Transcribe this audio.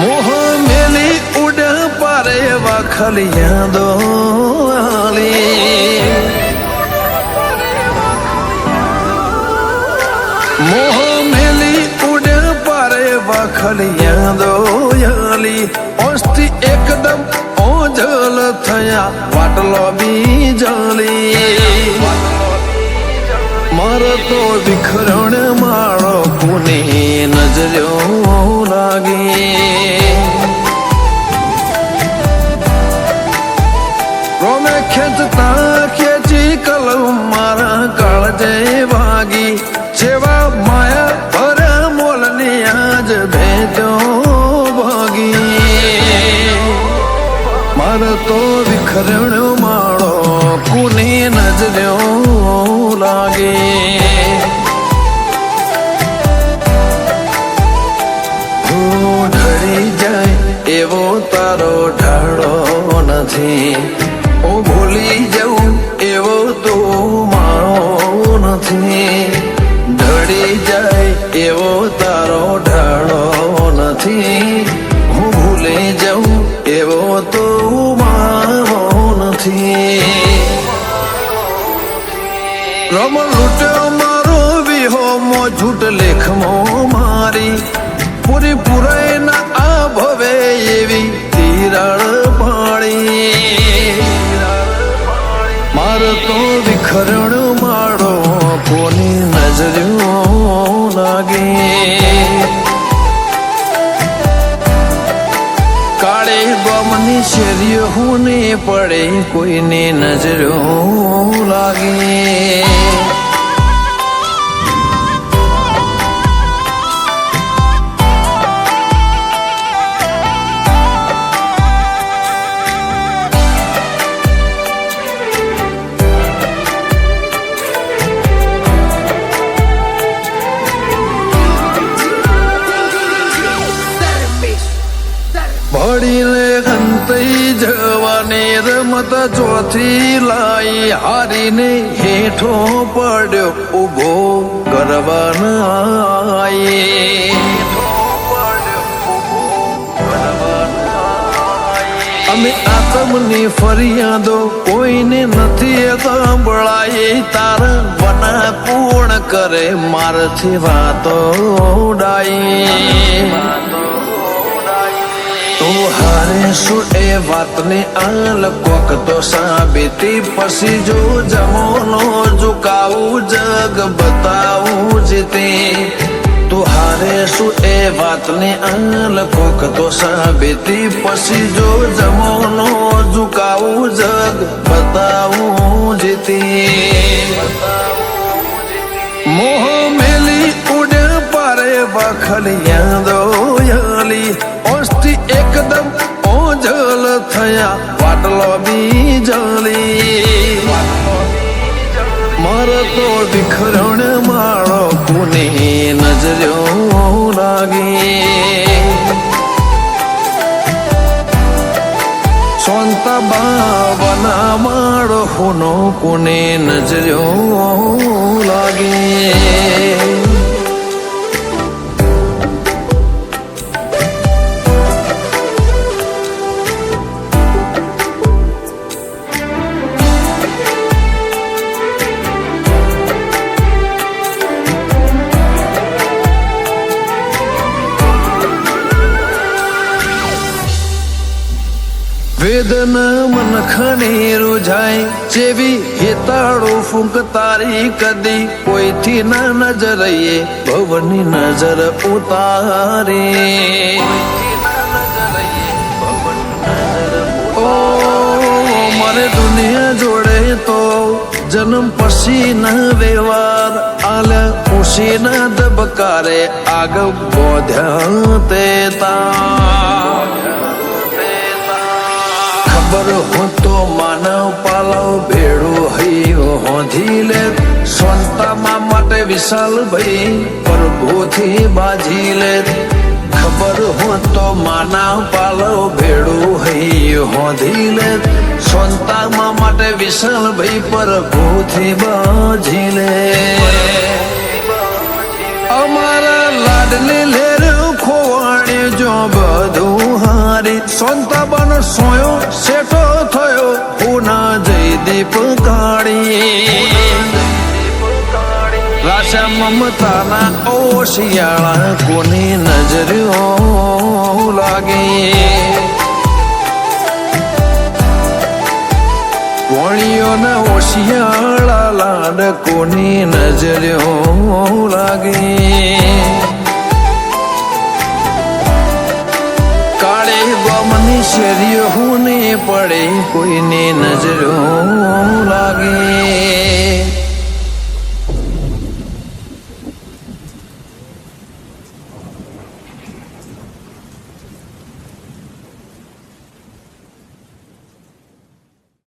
મોહમેલી ઉડ પારે વાખલિયા દોલી મોહમેલી ઉડ પારે વાખલિયા દોયાલી ઓસ્ટી એકદમ ઓજલ થયા પાટલો બીજલી. મારો તો વિખરણ માળો પુને નજર્યો લાગે. રોમે ખેંચતા ખેંચી કલમ મારા કાળજે વાગી. જેવા માયા પર મોલની આજ ભેજો ભાગી. મારો તો વિખરણ માળો કુની નજર્યો લાગે હું ઢળી જાય એવો તારો ઢાળો નથી હું ભૂલી જઉં એવો તો મારો નથી રમ લૂટ્યો મારો વિહો મો ઝૂટ લેખમો મારી. પૂરી પુરાય ના આ ભવે એવી તિરાળ પાણી. મારો તો વિખરણ કાળે ગમની શેરીઓ હું પડે કોઈને નજરો લાગે. જવાની રમત ચોથી લાઈ હારીને હેઠો પડ્યો ઊભો કરવાના અમે આતમની ફરિયાદો કોઈને નથી સાંભળાય. તારા બના પૂર્ણ કરે, મારથી વાતો તું હારે શું એ વાતને આલ કોક તો સાબિતી પછી જો જમોનો ઝુકાવું જગ બતાવું જીતે. તું હારે શું એ વાતને આલ કોક તો સાબિતી પછી જો જમોનો ઝુકાવું જગ બતાવું જીતે. મોહ મેલી ઉડે પારે વખલિયા એકદમ ઓજલ થયા. વાટલો બીજલી. મારો તો વિખરણ માળો કોને નજર્યો લાગે. સોંતા બાવના માળો હુનો કોને નજર્યો લાગે. વેદના મન ખનેરું રોજાય જેવી હેતાળો ફૂંક તારી કદી કોઈથી ના એ ભવની નજર ઉતારે. ઓ, મારે દુનિયા જોડે તો જન્મ પછી ન વ્યવહાર. આલ ખુશી ન દબકારે આગળ બોધ્યા તે તા સ્વંતામાં માટે વિશાલ ભાઈ પ્રભુથી બાજી લે. ખબર હું તો માના પાલો ભેડું હૈ હોધી લે. સ્વંતામાં માટે વિશાલ ભાઈ પ્રભુથી બાજી લે. અમારા લાડલી લેર ખોવાણે જો બધું હારી. સંતાબન સોયો, શેઠો થયો, પુના જયદીપ કાળી. રાશા મમતાના ઓશિયાળા કોની નજરો લાગે? વણીઓના ઓશિયાળા લાડ કોની નજરો લાગે? કાળે ગમની શરીર હું પડે કોઈને નજરો લાગે?